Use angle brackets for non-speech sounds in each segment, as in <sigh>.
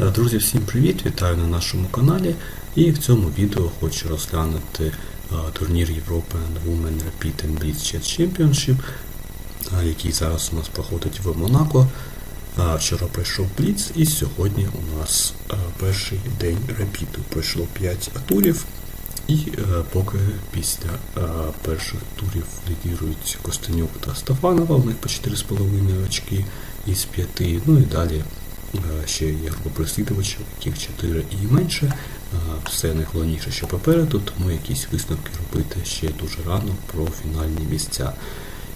Е, Друзі, всім привіт! Вітаю на нашому каналі. І в цьому відео хочу розглянути е, турнір European Women Rapid and Chess Championship, е, який зараз у нас проходить в Монако. Вчора пройшов Бліц, і сьогодні у нас перший день репіту. Пройшло 5 турів. І поки після перших турів лідірують Костенюк та Стефанова, у них по 4,5 очки із 5. Ну і далі ще є група прислідувачів, яких 4 і менше. Все найголовніше, що попереду, тому якісь висновки робити ще дуже рано про фінальні місця.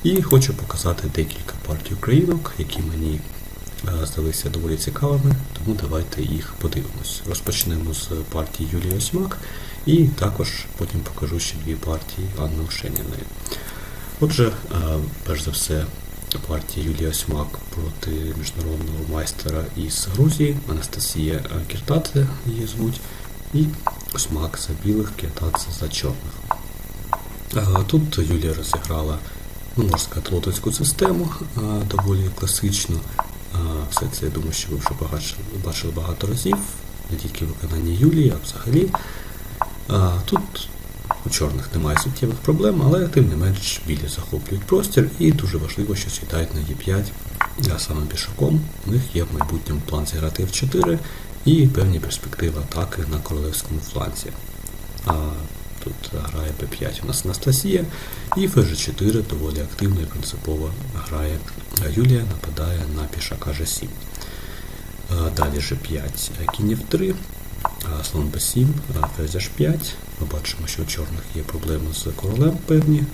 І хочу показати декілька партій українок, які мені здалися доволі цікавими, тому давайте їх подивимось. Розпочнемо з партії Юлії Осьмак, і також потім покажу ще дві партії Анни Ошеніної. Отже, перш за все, партія Юлія Осьмак проти міжнародного майстера із Грузії, Анастасія е, Кіртадзе її звуть, і Осьмак за білих, Кіртадзе за чорних. Тут Юлія розіграла, ну, можна сказати, лотоцьку систему, доволі класично. Все це, я думаю, що ви вже бачили багато разів, не тільки в виконанні Юлії, а взагалі. Тут у чорних немає суттєвих проблем, але тим не менш білі захоплюють простір і дуже важливо, що сідають на Е5, а саме пішаком. У них є в майбутньому план зіграти F4 і певні перспективи атаки на королевському фланзі. А тут грає Б5 у нас Анастасія, і ФЖ4 доволі активно і принципово грає Юлія, нападає на пішака G7. Далі G5, кінь F3, а, слон b7, ферзь h5. Ми бачимо, що у чорних є проблеми з королем певні.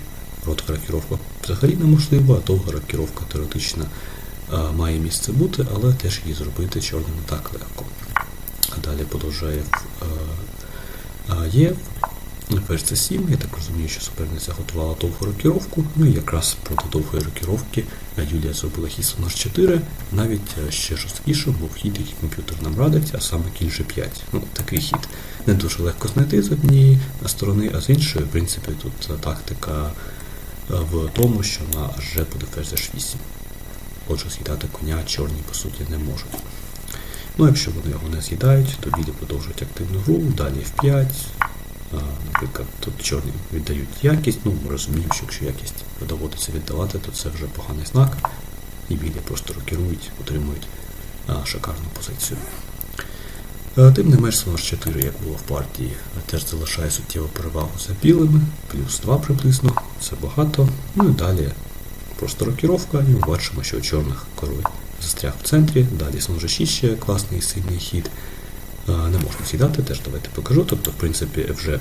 Коротка рокіровка взагалі неможлива, а довга рокіровка теоретично має місце бути, але теж її зробити чорним не так легко. А далі а, є ферзь c7. Я так розумію, що суперниця готувала довгу рокіровку. Ну і якраз проти довгої рокіровки а, Юлія зробила хід слон h4, навіть е, ще жорсткішим був хід, який комп'ютер нам радить, а саме кінь g5. Ну, такий хід не дуже легко знайти з однієї сторони, а з іншої, в принципі, тут е, тактика е, в тому, що на G буде ферзь h8. Отже, з'їдати коня чорні, по суті, не можуть. Ну, якщо вони його не з'їдають, то білі продовжують активну гру, далі f5. Наприклад, тут чорні віддають якість, ну розуміємо, що якщо якість доводиться віддавати, то це вже поганий знак. І білі просто рокірують, отримують шикарну позицію. Е, Тим не менш, слон 4, як було в партії, теж залишає суттєву перевагу за білими, плюс 2 приблизно, це багато. Ну і далі просто рокіровка, і ми бачимо, що у чорних король застряг в центрі, далі слон G6 ще класний сильний хід. Е, Не можна сідати, теж давайте покажу. Тобто, в принципі, вже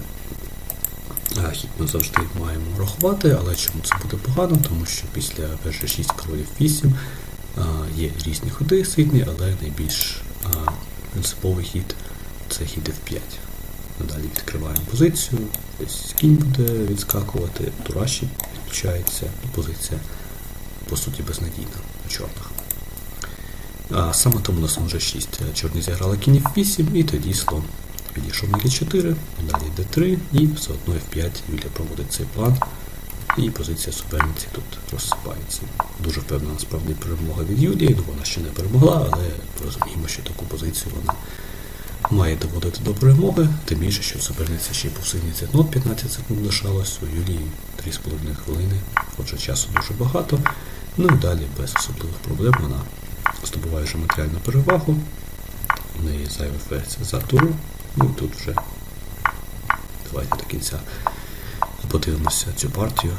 е, хід ми завжди маємо рахувати, але чому це буде погано? Тому що після перших 6 королів 8 е, є різні ходи сильні, але найбільш е, принциповий хід це хід F5. Далі відкриваємо позицію, ось кінь буде відскакувати, тураші підключається, позиція по суті безнадійна у чорних. А саме тому на слон G6 чорні зіграли кінь F8 і тоді слон відійшов на G4, далі D3 і все одно F5 Юлія проводить цей план. І позиція суперниці тут розсипається. Дуже впевнена насправді перемога від Юлії, ну вона ще не перемогла, але розуміємо, що таку позицію вона має доводити до перемоги, тим більше, що суперниця ще й по синій цятнот 15 секунд лишалось, у Юлії 3,5 хвилини, отже часу дуже багато. Ну і далі без особливих проблем вона здобуває вже матеріальну перевагу. У неї зайвий ферзь за туру. Ну і тут вже давайте до кінця подивимося цю партію.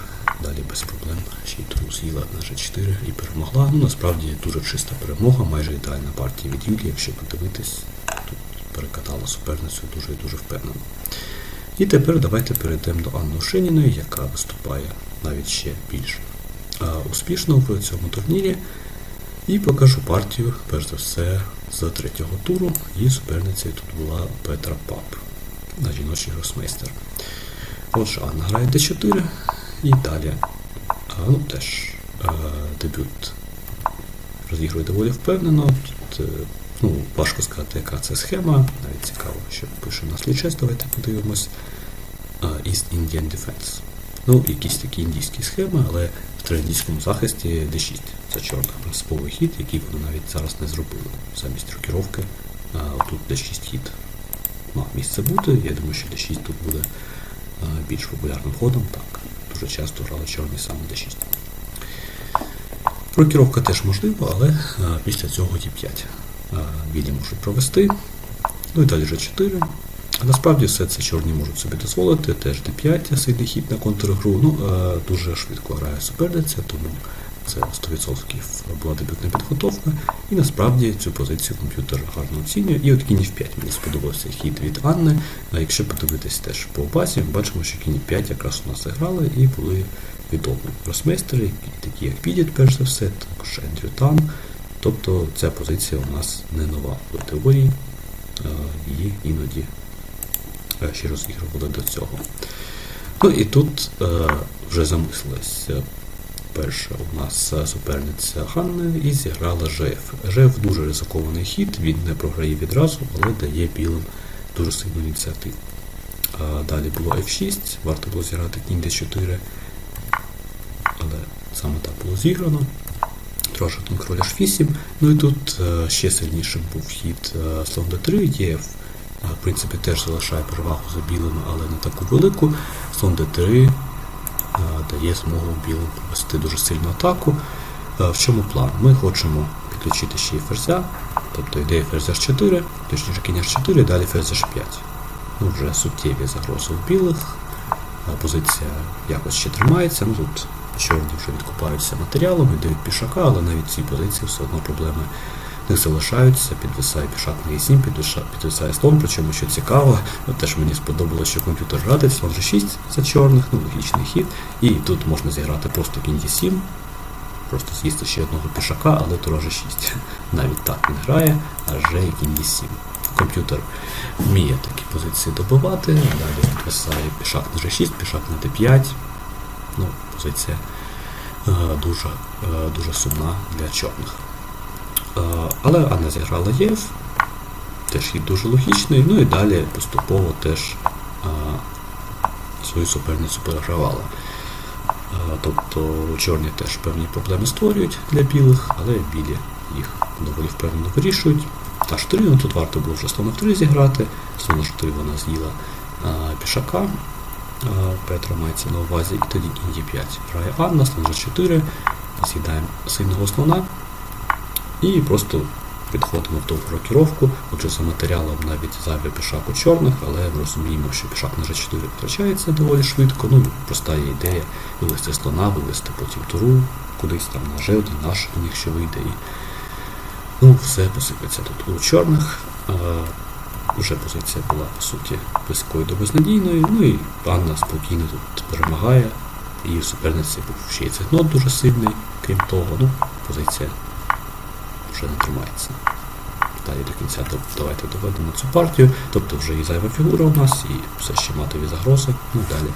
Далі без проблем. Ще й туру з'їла на G4 і перемогла. Ну насправді дуже чиста перемога, майже ідеальна партія від Юлії, якщо подивитись, тут перекатала суперницю дуже і дуже впевнено. І тепер давайте перейдемо до Анни Ошеніної, яка виступає навіть ще більш успішно в цьому турнірі. І покажу партію, перш за все, з третього туру. Її суперницею тут була Петра Пап, на жіночий гросмейстер. Отже, Анна грає D4 і далі. А, ну, теж е, дебют розігрує доволі впевнено. Тут, е, ну, важко сказати, яка це схема. Навіть цікаво, що пише у нас лічець, давайте подивимось. А, East Indian Defense. Ну, якісь такі індійські схеми, але в трендійському захисті D6. Це чорних принциповий хід, який вони навіть зараз не зробили. Замість рокіровки Тут d6 хід мав місце бути. Я думаю, що d6 тут буде більш популярним ходом. Так, дуже часто грали чорні саме d6. Рокіровка теж можлива, але після цього d5 білі можуть провести. Ну і далі g4. А насправді все це чорні можуть собі дозволити. Теж d5 сильний хід на контргру. Ну, дуже швидко грає суперниця, тому це 100% була дебютна підготовка. І насправді цю позицію комп'ютер гарно оцінює. І от кінь в 5 мені сподобався хід від Анни. А якщо подивитись теж по базі, ми бачимо, що кінь 5 якраз у нас грали і були відомі гросмейстери, такі як Підіт, перш за все, також Ендрю Тан. Тобто ця позиція у нас не нова в теорії, е, її іноді е, ще розігрували до цього. Ну і тут е, вже замислилась перша у нас суперниця Ханни і зіграла ЖФ. ЖФ дуже ризикований хід, він не програє відразу, але дає білим дуже сильну ініціативу. А Далі було F6, варто було зіграти кінь D4, але саме так було зіграно. Трошки там король H8. Ну і тут е, ще сильнішим був хід е, слон D3, ЄФ в принципі теж залишає перевагу за білими, але не таку велику. Слон D3 дає змогу білим провести дуже сильну атаку. В чому план? Ми хочемо підключити ще й ферзя, тобто ідея ферзь h4, точніше кінь h4, далі ферзь h5. Ну, вже суттєві загрози у білих. Позиція якось ще тримається. Ну, Тут чорні вже відкупаються матеріалом, дають пішака, але навіть ці позиції все одно проблеми не залишаються, підвисає пішак на e7, підвисає, підвисає слон, причому що цікаво, теж мені сподобалося, що комп'ютер радить, слон G6 за чорних, ну логічний хід, і тут можна зіграти просто кінь d7, просто з'їсти ще одного пішака, але тура G6. <laughs> Навіть так він грає, а вже кінь d7. Комп'ютер вміє такі позиції добивати, далі підвисає пішак на G6, пішак на d5. Ну, Позиція е, дуже, е, дуже сумна для чорних. Але Анна зіграла ЄФ, теж хід дуже логічний, ну і далі поступово теж свою суперницю перегравала. Тобто чорні теж певні проблеми створюють для білих, але білі їх доволі впевнено вирішують. Та 4, ну тут варто було вже слона 3 зіграти, слона 4 вона з'їла пішака. Петра мається на увазі, і тоді кінь 5 грає Анна, слон G4, з'їдаємо сильного слона. І просто підходимо в довгу рокіровку. Отже, за матеріалом навіть зайвий пішак у чорних, але ми розуміємо, що пішак на G4 втрачається доволі швидко. Ну, проста є ідея вивести слона, вивести потім туру кудись там на G1, наш до них ще вийде. І ну, все посипеться тут у чорних. Вже позиція була, по суті, близькою до безнадійної. Ну і Анна спокійно тут перемагає. І в суперниці був ще й цехнот дуже сильний, крім того, ну, позиція вже не тримається. Далі до кінця давайте доведемо цю партію, тобто вже і зайва фігура у нас, і все ще матові загрози. Ну далі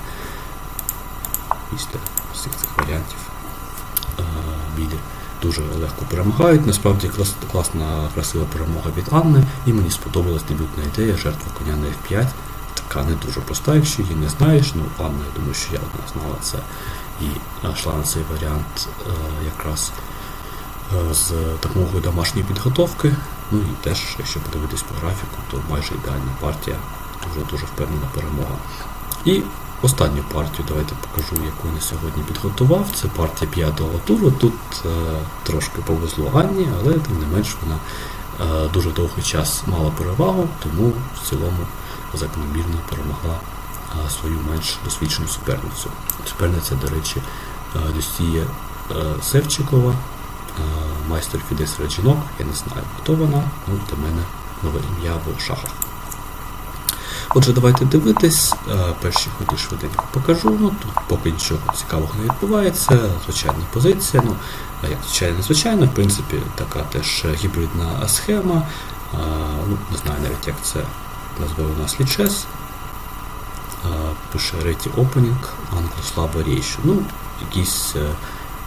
після всіх цих варіантів білі дуже легко перемагають. Насправді клас, класна, красива перемога від Анни, і мені сподобалась дебютна ідея, жертва коня на F5. Така не дуже проста, якщо її не знаєш. Ну, Анна, я думаю, що я одна знала це і йшла на цей варіант якраз з допомогою домашньої підготовки. Ну і теж, якщо подивитись по графіку, то майже ідеальна партія, дуже-дуже впевнена перемога. І останню партію давайте покажу, яку я сьогодні підготував. Це партія п'ятого туру. Тут е, трошки повезло Анні, але тим не менш вона е, дуже довгий час мала перевагу, тому в цілому закономірно перемогла е, свою менш досвідчену суперницю. Суперниця, до речі, е, Люсія е, Севчикова майстер Фіде серед жінок, я не знаю, хто вона, ну для мене нове ім'я в шахах. Отже, давайте дивитись, перші ході швиденько покажу. Ну, Тут поки нічого цікавого не відбувається, звичайна позиція. ну, як звичайно, звичайно, в принципі, така теж гібридна схема. ну, Не знаю навіть, як це назве у нас лічес. Пише Ready Opening, Anglo-Slava Ratio. Ну, якийсь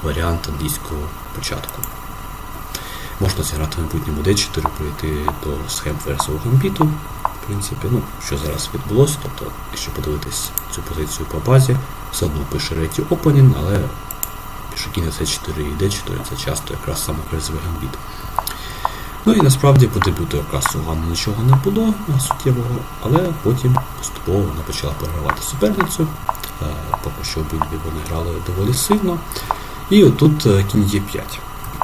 варіант англійського початку. Можна зіграти в майбутньому D4, прийти до схем ферзового гамбіту, в принципі, ну, що зараз відбулося, тобто, якщо подивитись цю позицію по базі, все одно пише Ready Opening, але пішаки на C4 і D4 це часто якраз саме ферзовий гамбіт. Ну і насправді по дебюту якраз у нічого не було суттєвого, але потім поступово вона почала програвати суперницю. Е, Поки що обидві вони грали доволі сильно. І отут кінь Е5.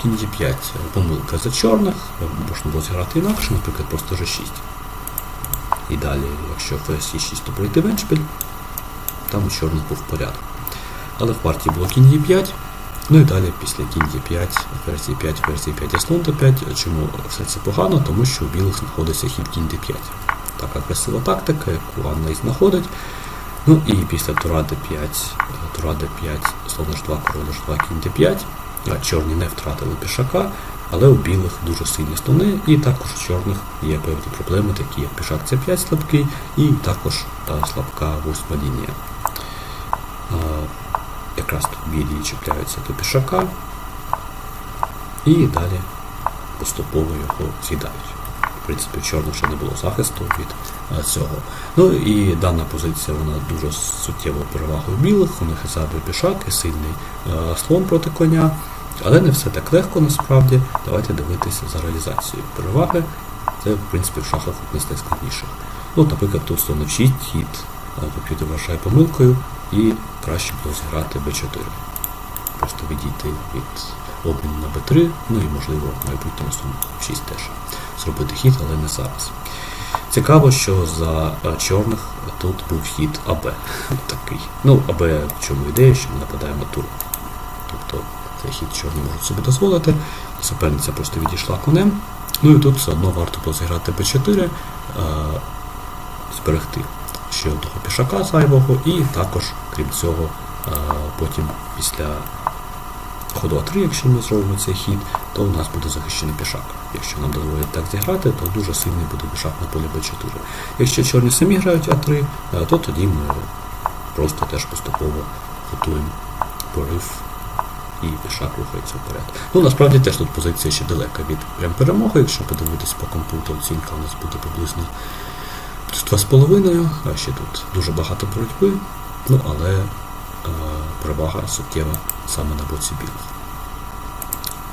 Кінь Е5 е, помилка за чорних, е, можна було зіграти інакше, наприклад, просто G6. І далі, якщо ферзь Е6, то пройти веншпіль, там у чорних був порядок. Але в партії було кінь Е5, ну і далі після кінь Е5, ферзь Е5, ферзь Е5 і слон Д5. Чому все це погано? Тому що у білих знаходиться хід кінь Д5. Така красива тактика, яку Анна і знаходить. Ну і після тура d5, е, тура d5, слон h2, король h2, кінь d5. А Чорні не втратили пішака, але у білих дуже сильні слони, і також у чорних є певні проблеми, такі як пішак c5 слабкий, і також та слабка восьма лінія. Якраз тут білі чіпляються до пішака, і далі поступово його з'їдають. В принципі, у чорних ще не було захисту від цього. Ну і дана позиція вона дуже суттєво перевагою білих. У них і пішак, і сильний е, слон проти коня. Але не все так легко насправді. Давайте дивитися за реалізацією переваги. Це, в принципі, в шахах одне з найскладніших. Ну, наприклад, тут слон F6, хід е, комп'ютер вважає помилкою, і краще було зіграти b4. Просто відійти від обміну на b3, ну і можливо в майбутньому слон F6 теж зробити хід, але не зараз. Цікаво, що за е, чорних тут був хід АБ. <laughs> такий. Ну, АБ в чому ідея, що ми нападаємо тур. Тобто цей хід чорні можуть собі дозволити. Суперниця просто відійшла конем. Ну і тут все одно варто було зіграти Б4, е, зберегти ще одного пішака зайвого, і також, крім цього, е, потім після ходу А3, якщо ми зробимо цей хід, то у нас буде захищений пішак. Якщо нам дозволять так зіграти, то дуже сильний буде пішак на полі Б4. Якщо чорні самі грають А3, е, то тоді ми просто теж поступово готуємо порив і пішак рухається вперед. Ну насправді теж тут позиція ще далека від прям перемоги. Якщо подивитись по компу, оцінка у нас буде приблизно 2,5, а ще тут дуже багато боротьби, ну але е, перевага суттєва саме на боці білих.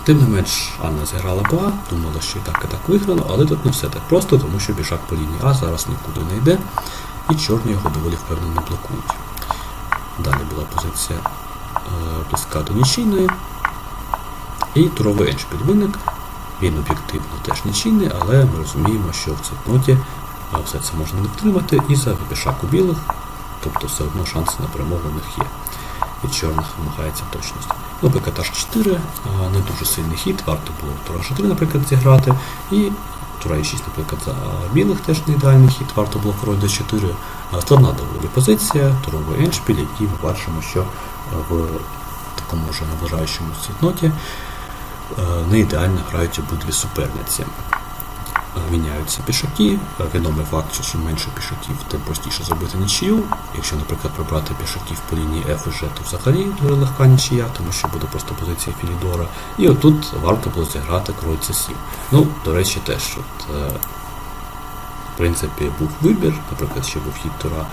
Тим не менш, Анна зіграла БА, думала, що і так і так виграно, але тут не все так просто, тому що бішак по лінії А зараз нікуди не йде, і чорні його доволі впевнено блокують. Далі була позиція е, близька до нічийної. І туровий еншпіль виник. Він об'єктивно теж нічийний, але ми розуміємо, що в цитноті все це можна не втримати і за пішак у білих, тобто все одно шанси на перемогу у них є. Від чорних вимагається точність. Ну, ПКТ 4 е, не дуже сильний хід, варто було тура 4, наприклад, зіграти. І тура Е6, наприклад, за білих теж не ідеальний хід, варто було король d4. А Складна доволі позиція, туровий еншпіль, який ми бачимо, що е, в такому вже наближаючому цвітноті е, не ідеально грають обидві суперниці. Міняються пішаки. Відомий факт, що чим менше пішаків, тим простіше зробити нічию. Якщо, наприклад, прибрати пішаків по лінії F і G, то взагалі дуже легка нічия, тому що буде просто позиція Філідора. І отут варто було зіграти король C7. Ну, до речі, теж от, е, в принципі був вибір, наприклад, ще був хід тура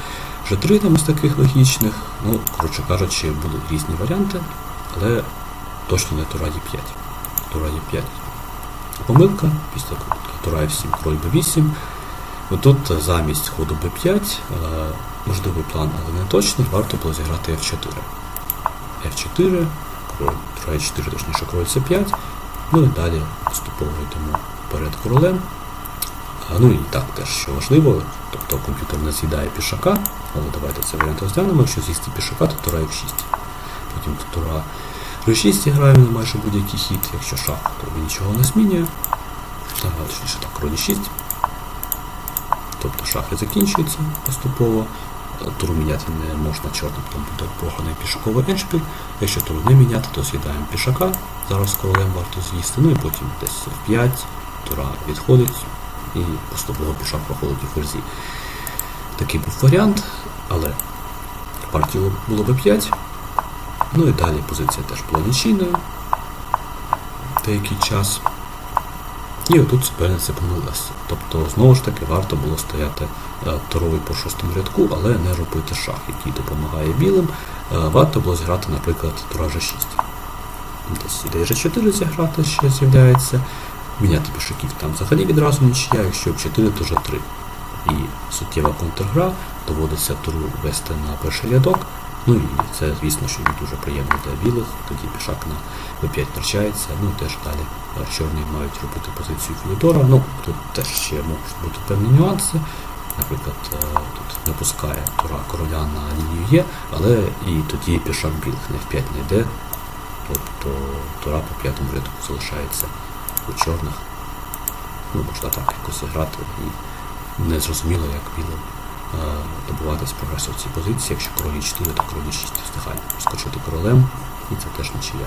G3 там із таких логічних. Ну, коротше кажучи, були різні варіанти, але точно не тура Е5. Тура Е5 помилка, після тура F7, король B8. Тут замість ходу B5, е, можливий план, але не точний, варто було зіграти F4. F4, король, тура E4, точніше король C5. Ну і далі поступово йдемо перед королем. Ну і так теж, що важливо, тобто комп'ютер не з'їдає пішака, але давайте цей варіант розглянемо, якщо з'їсти пішака, то тура F6. Потім тура G6 граємо на майже будь-який хід, якщо шах, то він нічого не змінює. Ага, точніше так, король 6. Тобто шахи закінчуються поступово. Туру міняти не можна чорним, там буде поганий пішаковий еншпіль. Якщо туру не міняти, то з'їдаємо пішака. Зараз королем варто з'їсти. Ну і потім десь в 5, тура відходить і поступово пішак проходить у ферзі. Такий був варіант, але партію було б 5. Ну і далі позиція теж була нічийною деякий час. І отут суперниця помилилася. Тобто, знову ж таки, варто було стояти е, туровий по шостому рядку, але не робити шах, який допомагає білим. Е, Варто було зіграти, наприклад, тура G6. Десь ідея G4 зіграти ще з'являється. міняти пішаків там взагалі відразу нічия, якщо 4, то вже 3. І суттєва контргра, доводиться туру вести на перший рядок. Ну і це, звісно, що не дуже приємно для білих, тоді пішак на b5 втрачається, ну теж далі е, чорні мають робити позицію Філідора. Ну, тут теж ще можуть бути певні нюанси. Наприклад, е, тут не пускає тура короля на лінію Є, але і тоді пішак білих не в 5 не йде, тобто тура по п'ятому рядку залишається у чорних. Ну, можна так якось зіграти і не зрозуміло, як білим е, добуватись прогресу в цій позиції. Якщо королі 4, то королі 6 встигає скочити королем, і це теж нічия.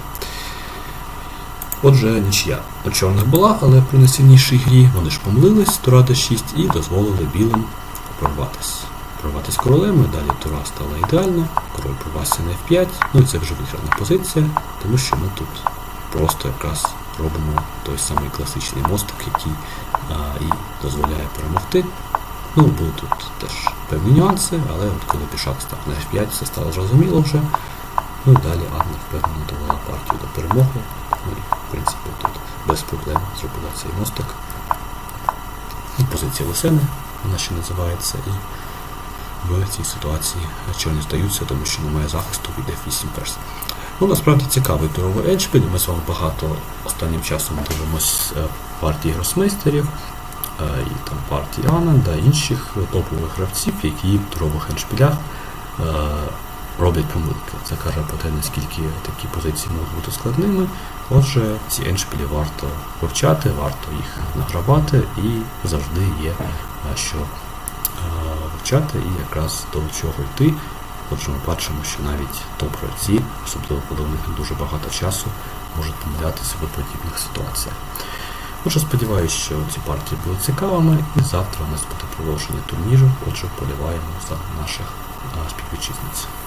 Отже, нічия у чорних була, але при найсильнішій грі вони ж помилились, тура d6 і дозволили білим прорватися. Прорватись королем, і далі тура стала ідеально, король прорвався на f5, ну і це вже виграна позиція, тому що ми тут просто якраз робимо той самий класичний мостик, який а, і дозволяє перемогти. Ну, були тут теж певні нюанси, але от коли пішак став на F5, все стало зрозуміло вже. Ну і далі Анна впевнено довела партію до перемоги. Ну і, в принципі, тут без проблем зробила цей мостик. І позиція Лисени, вона ще називається, і в цій ситуації чорні здаються, тому що немає захисту від F8 перс. Ну, насправді цікавий туровий еншпіль. Ми з вами багато останнім часом дивимось е, партії гросмейстерів і там партії Ананда, інших топових гравців, які в турових еншпілях е, роблять помилки. Це каже про те, наскільки такі позиції можуть бути складними. Отже, ці еншпілі варто вивчати, варто їх награвати і завжди є е, що е, вивчати і якраз до чого йти. Отже, ми бачимо, що навіть топ-гравці, особливо коли у них не дуже багато часу, можуть помилятися в подібних ситуаціях. Отже, сподіваюся, що ці партії були цікавими, і завтра у нас буде продовження турніру. Отже, поліваємо за наших співвітчизниць.